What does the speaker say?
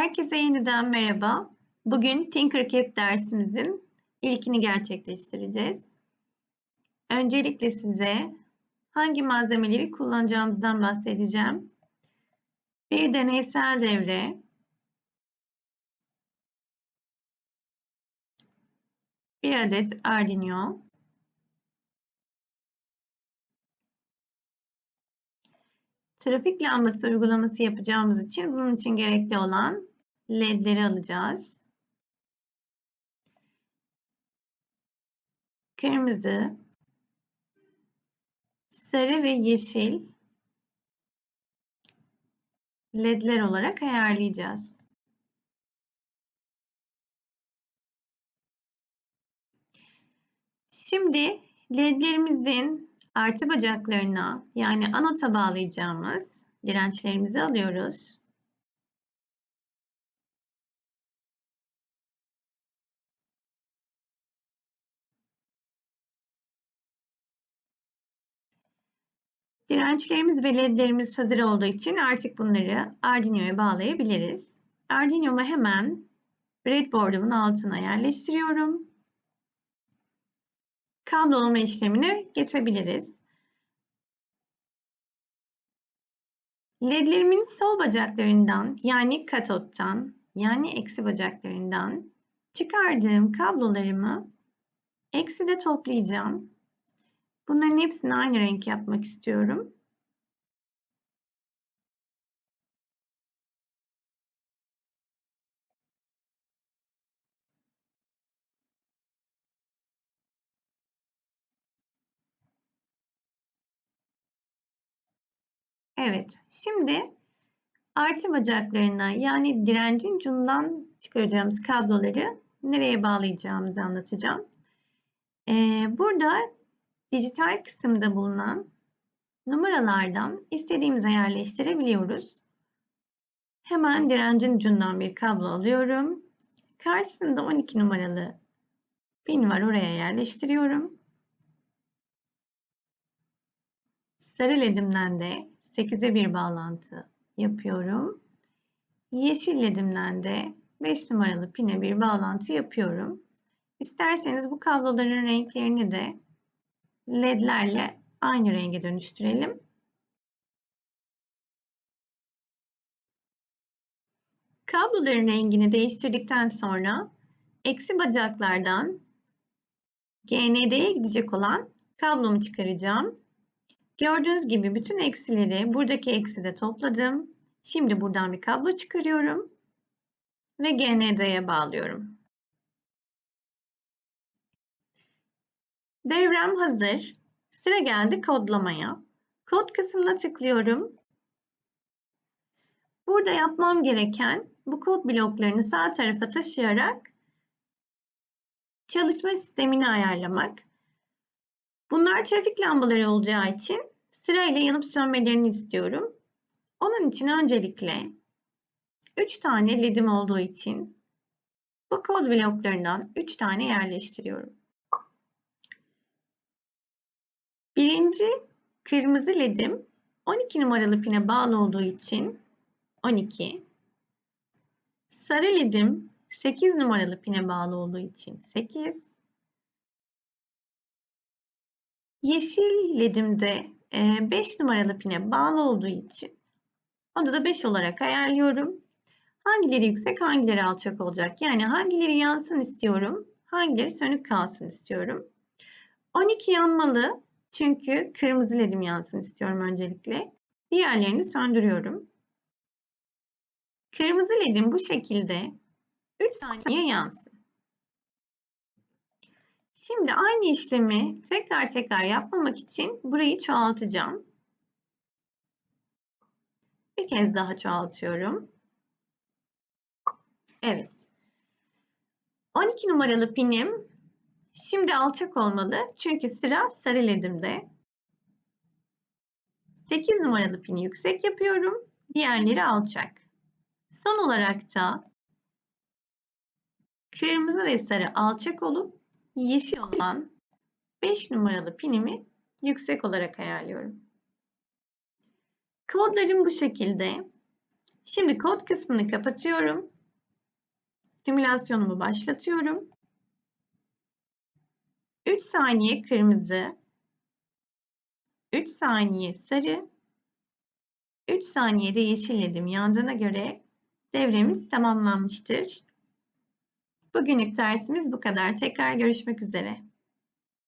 Herkese yeniden merhaba. Bugün Tinkercad dersimizin ilkini gerçekleştireceğiz. Öncelikle size hangi malzemeleri kullanacağımızdan bahsedeceğim. Bir deneysel devre, bir adet Arduino, Trafik lambası uygulaması yapacağımız için bunun için gerekli olan ledleri alacağız. Kırmızı, sarı ve yeşil ledler olarak ayarlayacağız. Şimdi ledlerimizin artı bacaklarına yani anota bağlayacağımız dirençlerimizi alıyoruz. Dirençlerimiz ve ledlerimiz hazır olduğu için artık bunları Arduino'ya bağlayabiliriz. Arduino'mu hemen breadboard'umun altına yerleştiriyorum kablolama işlemine geçebiliriz. LED'lerimin sol bacaklarından yani katottan yani eksi bacaklarından çıkardığım kablolarımı eksi de toplayacağım. Bunların hepsini aynı renk yapmak istiyorum. Evet, şimdi artı bacaklarına yani direncin ucundan çıkaracağımız kabloları nereye bağlayacağımızı anlatacağım. Ee, burada dijital kısımda bulunan numaralardan istediğimize yerleştirebiliyoruz. Hemen direncin ucundan bir kablo alıyorum. Karşısında 12 numaralı pin var oraya yerleştiriyorum. Sarı ledimden de 8'e bir bağlantı yapıyorum. Yeşil ledimden de 5 numaralı pine bir bağlantı yapıyorum. İsterseniz bu kabloların renklerini de ledlerle aynı renge dönüştürelim. Kabloların rengini değiştirdikten sonra eksi bacaklardan GND'ye gidecek olan kablomu çıkaracağım. Gördüğünüz gibi bütün eksileri buradaki ekside topladım. Şimdi buradan bir kablo çıkarıyorum ve GND'ye bağlıyorum. Devrem hazır. Sıra geldi kodlamaya. Kod kısmına tıklıyorum. Burada yapmam gereken bu kod bloklarını sağ tarafa taşıyarak çalışma sistemini ayarlamak. Bunlar trafik lambaları olacağı için sırayla yanıp sönmelerini istiyorum. Onun için öncelikle 3 tane ledim olduğu için bu kod bloklarından 3 tane yerleştiriyorum. Birinci kırmızı ledim 12 numaralı pine bağlı olduğu için 12. Sarı ledim 8 numaralı pine bağlı olduğu için 8. Yeşil ledimde 5 numaralı pine bağlı olduğu için onu da 5 olarak ayarlıyorum. Hangileri yüksek, hangileri alçak olacak? Yani hangileri yansın istiyorum, hangileri sönük kalsın istiyorum. 12 yanmalı çünkü kırmızı ledim yansın istiyorum öncelikle. Diğerlerini söndürüyorum. Kırmızı ledim bu şekilde 3 saniye yansın. Şimdi aynı işlemi tekrar tekrar yapmamak için burayı çoğaltacağım. Bir kez daha çoğaltıyorum. Evet. 12 numaralı pinim şimdi alçak olmalı. Çünkü sıra sarı ledimde. 8 numaralı pini yüksek yapıyorum. Diğerleri alçak. Son olarak da kırmızı ve sarı alçak olup yeşil olan 5 numaralı pinimi yüksek olarak ayarlıyorum. Kodlarım bu şekilde. Şimdi kod kısmını kapatıyorum. Simülasyonumu başlatıyorum. 3 saniye kırmızı, 3 saniye sarı, 3 saniyede yeşil ledim yandığına göre devremiz tamamlanmıştır. Bugünlük dersimiz bu kadar. Tekrar görüşmek üzere.